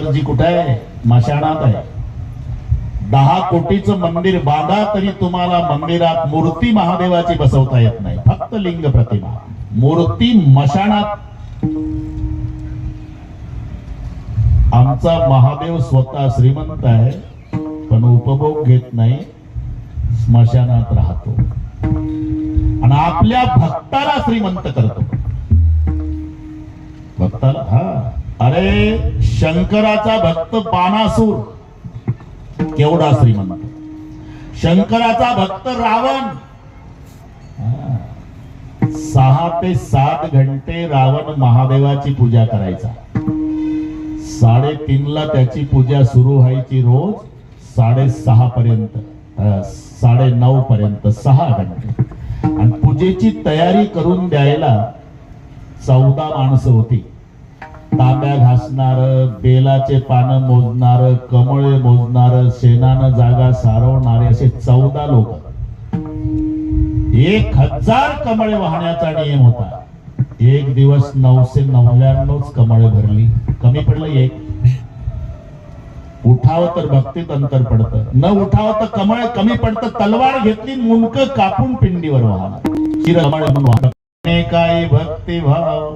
शंकरजी कुठे आहे? मशाणात आहे. दहा कोटीचं मंदिर बांधा तरी तुम्हाला मंदिरात मूर्ती महादेवाची बसवता येत नाही. फक्त लिंग प्रतिमा. मूर्ती मशाणात. आमचा महादेव स्वतः श्रीमंत आहे पण उपभोग घेत नाही स्मशानात राहतो. आणि आपल्या भक्ताला श्रीमंत करतो. भक्ताला हा. अरे शंकराचा भक्त बाणासूर केवढा श्रीमंत. शंकराचा भक्त रावण. सहा ते सात घंटे रावण महादेवाची पूजा करायचा. साडेतीनला त्याची पूजा सुरू व्हायची रोज साडेसहा पर्यंत साडे नऊ पर्यंत सहा घंटे. आणि पूजेची तयारी करून द्यायला चौदा माणसं होती. तांब्या घासणार बेलाचे पानं मोजणार कमळे मोजणार शेणानं जागा सारवणारे असे चौदा लोक. एक हजार कमळे वाहण्याचा नियम होता. एक दिवस नऊशे नव्याण्णवच कमळे भरली. कमी पडलं एक. उठाव तर भक्तीत अंतर पडत. न उठाव तर कमळ कमी पडतं. तलवार घेतली मुंडक कापून पिंडीवर वाहणार. वाहणार. काय भक्ती भाव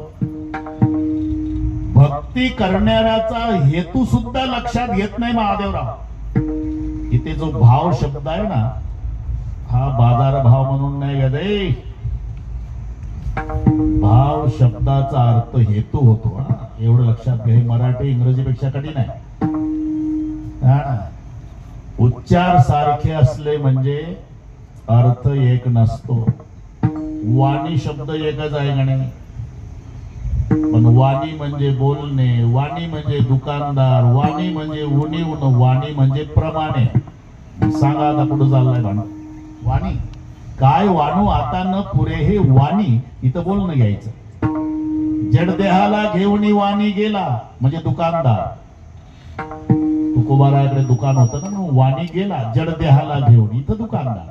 भक्ती करणाऱ्याचा हेतू सुद्धा लक्षात घेत नाही महादेवराव. इथे जो भाव शब्द आहे ना हा बाजार भाव म्हणून नाही गदे भाव शब्दाचा अर्थ हेतू होतो हा. एवढं लक्षात घ्या हे मराठी इंग्रजीपेक्षा कठीण आहे. हा ना. उच्चार सारखे असले म्हणजे अर्थ एक नसतो. वाणी शब्द एकच आहे गणे. पण वाणी म्हणजे बोलणे वाणी म्हणजे दुकानदार वाणी म्हणजे उणीव वाणी म्हणजे प्रमाणे. सांगा आता कुठं चाललाय भाऊ वाणी? काय वाणू? आता न पुरे हे वाणी. इथं बोलणं घ्यायचं. जडदेहाला घेऊन वाणी गेला म्हणजे दुकानदार. तुकोबाराकडे दुकान होतं ना वाणी गेला जडदेहाला घेऊन. इथं दुकानदार.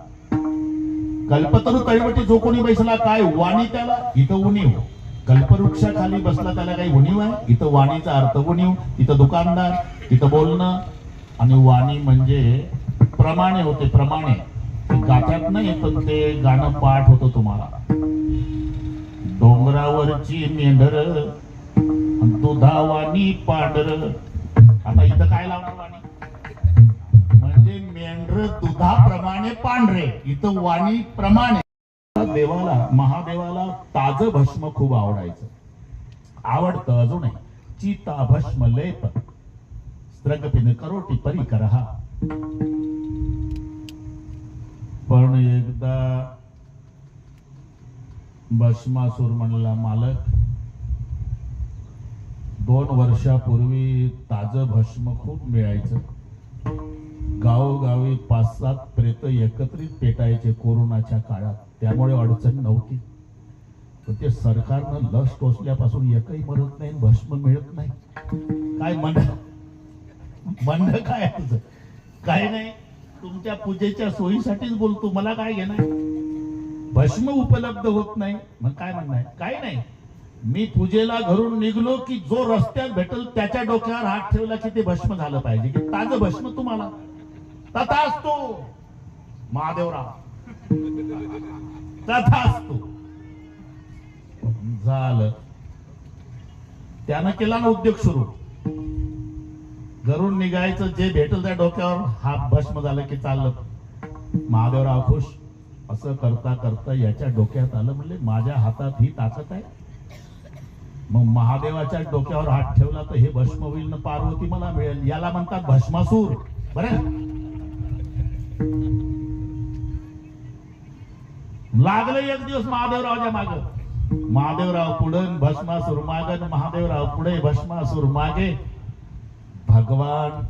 कल्पतरू तळवटी जो कोणी काय? वाणी त्याला. इथं उणीव हो. कल्पवृक्षाखाली बसला त्याला काही उणीव आहे? इथं वाणीचा अर्थ उणीव इथं दुकानदार तिथं बोलणं. आणि वाणी म्हणजे प्रमाणे होते प्रमाणे. गात्यात नाही पण ते गाणं पाठ होतं तुम्हाला. डोंगरावरची मेंढर दुधा वाणी पांढर. आता इथं काय लावणार वाणी? म्हणजे मेंढर दुधाप्रमाणे पांढरे इथं वाणी प्रमाणे. देवाला महादेवाला ताज भस्म खूप आवडायचं. आवडतं अजूनही. चिता भस्म लेप. स्त्रगपिन करोटी परी करहा पण एकदा भस्मासूर म्हणला मालक दोन वर्षापूर्वी ताज भस्म खूप मिळायचं. गावोगावी पाच सात प्रेत एकत्रित पेटायचे कोरोनाच्या काळात. त्यामुळे अडचण नव्हती. पण ते सरकारनं लस टोचल्यापासून एकही मरत नाही भस्म मिळत नाही. काय म्हणणं काय काय नाही तुमच्या पूजेच्या सोयीसाठीच बोलतो. मला काय घेणार? भस्म उपलब्ध होत नाही. मग काय म्हणणार? काय नाही. मी पूजेला घरून निघलो की जो रस्त्यात भेटल त्याच्या डोक्यावर हात ठेवला की ते भस्म झालं पाहिजे. की ताज भस्म तुम्हाला. तथा असतो महादेवराव. तथा असतो. झालं. त्यानं केला ना उद्योग सुरू. घरून निघायचं जे भेटल त्या डोक्यावर हात भस्म झालं की चाललं. महादेवराव खुश. असं करता करता याच्या डोक्यात आलं म्हणजे माझ्या हातात ही ताकद आहे. मग महादेवाच्या डोक्यावर हात ठेवला तर हे भस्म होईल ना पार्वती मला मिळेल. याला म्हणतात भस्मासूर. बरं? लागलं एक दिवस महादेवरावच्या माग. महादेवराव पुढे भस्मासूर मागन महादेवराव पुढे भस्मासूर मागे. भगवान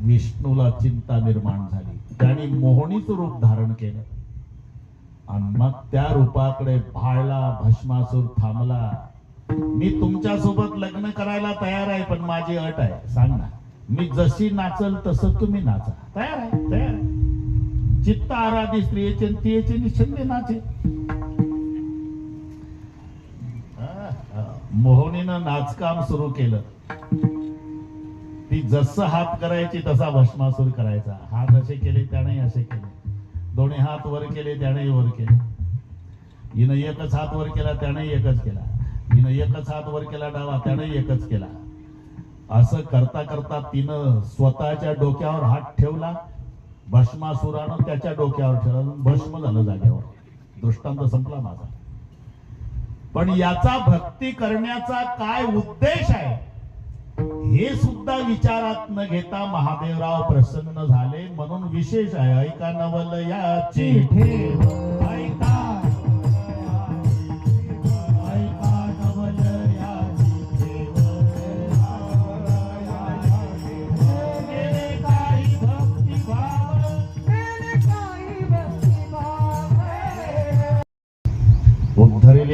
विष्णूला चिंता निर्माण झाली. त्यांनी मोहनीच रूप धारण केलं. आणि मग त्या रूपाकडे भाळला भस्मासूर थांबला. मी तुमच्यासोबत लग्न करायला तयार आहे पण माझी अट आहे. सांग ना. मी जशी नाचल तसं तुम्ही नाचा. तयार आहे तयार आहे. चित्त आराधी स्त्रियेचे तियेचे निश्चंदे नाचे. मोहनीनं नाचकाम सुरू केलं. ती जसं हात करायची तसा भस्मासूर करायचा. हात असे केले त्याने असे केले. दोन्ही हात वर केले त्याने वर केले. हिनं एकच हात वर केला त्याने एकच केला. हिनं एकच हात वर केला डावा त्याने एकच केला. असं करता करता तिनं स्वतःच्या डोक्यावर हात ठेवला. भस्मासुरानं त्याच्या डोक्यावर ठेवलं भस्म झालं जागेवर. दृष्टांत संपला माझा. पण याचा भक्ती करण्याचा काय उद्देश आहे? हे सुद्धा विचारात न घेता महादेवराव प्रसन्न झाले म्हणून विशेष आहे ऐका नवल याची ठेव ऐका.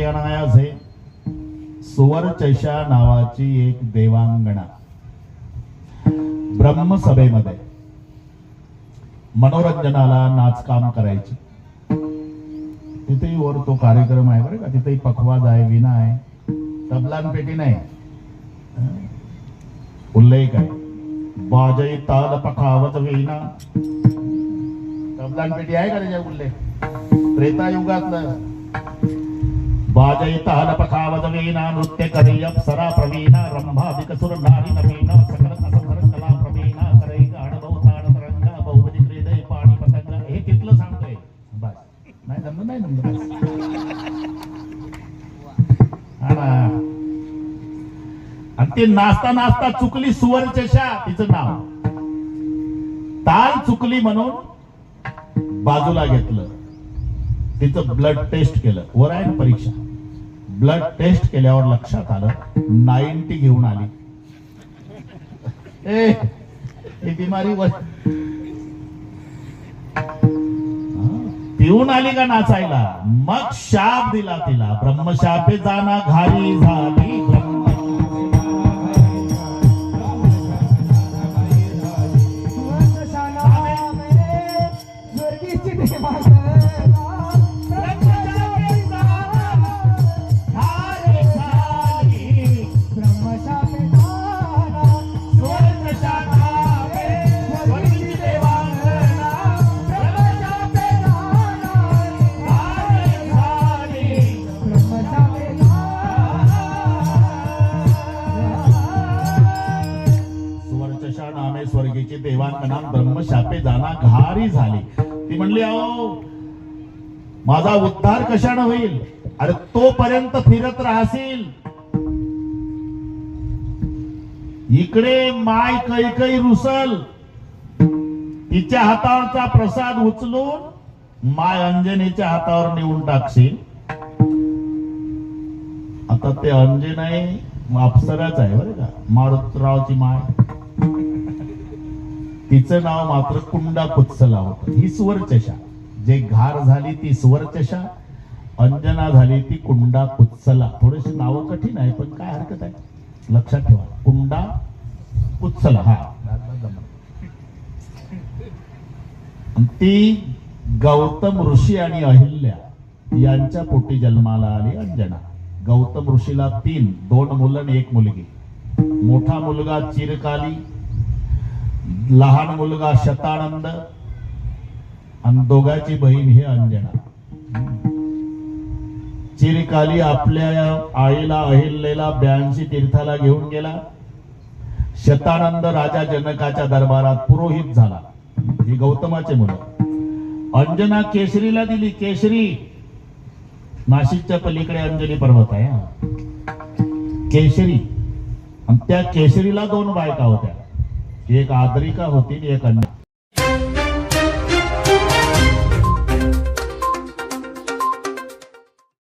उद्धरेली अनायासे सुवरचैशा नावाची एक देवांगणा. ब्रह्मसभेमध्ये मनोरंजनाला नाचकाम करायची. तिथेही वर तो कार्यक्रम आहे बरं का. तिथेही पखवाज आहे विना आहे तबलान पेटी नाही. उल्लेख आहे. बाजई ताल पखावत विना तबलान पेटी आहे का त्याच्या उल्लेख? त्रेता युगातलं ताल पखावत नृत्य करी अप्सरा प्रवीणा रंभाधिक विकसुर नारी नवीना सकल असंकर कला प्रवीणा करई गाण बहुताण तरंगा बहुविध क्रीडे पाणी पतंग हे तिथलं सांगतोय बस नाही जमलं नाही जमलं हा ना. आणि ती नाचता नाचता चुकली सुवर्चशा तिचं नाव ताल चुकली म्हणून बाजूला घेतलं तिचं ब्लड टेस्ट केलं वर आहे ना परीक्षा ब्लड टेस्ट केल्यावर लक्षात आलं. नाईन्टी घेऊन आली. ए ही बिमारी पिऊन आली का नाचायला? मग शाप दिला तिला. ब्रह्मशापे जाना घारी झाली. स्वर्गीची ब्रह्मशापे जाना घारी झाली. ती म्हणली अहो माझा उद्धार कशानं होईल? अरे तोपर्यंत फिरत राहशील. इकडे माय कैकई रुसल तिच्या हातावरचा प्रसाद उचलून माय अंजनीच्या हातावर नेऊन टाकशील. आता ते अंजनाई अप्सराच आहे बरं का? मारुतरावची माय. तिचं नाव मात्र कुंडा कुत्सला होत ही सुवर्चशा जे घार झाली ती सुवर्चशा अंजना झाली ती कुंडा कुत्सला थोडेसे नाव कठीण आहे पण काय हरकत आहे? लक्षात ठेवा. कुंडा कुत्सला हा ती गौतम ऋषी आणि अहिल्या यांच्या पोटी जन्माला आली अंजना. गौतम ऋषीला तीन दोन मुलं आणि एक मुलगी. मोठा मुलगा चिरकाली लहान मुलगा शतानंद आणि दोघाची बहीण ही अंजना. चिरकाली आपल्या आईला अहिल्याला ब्याऐंशी तीर्थाला घेऊन गेला. शतानंद राजा जनकाच्या दरबारात पुरोहित झाला. ही गौतमाचे मुलं. अंजना केशरीला दिली केशरी नाशिकच्या पलीकडे अंजनी पर्वत आहे हा. केशरी आणि त्या केशरीला दोन बायका होत्या. एक आदरिका होती आणि एक अन्य.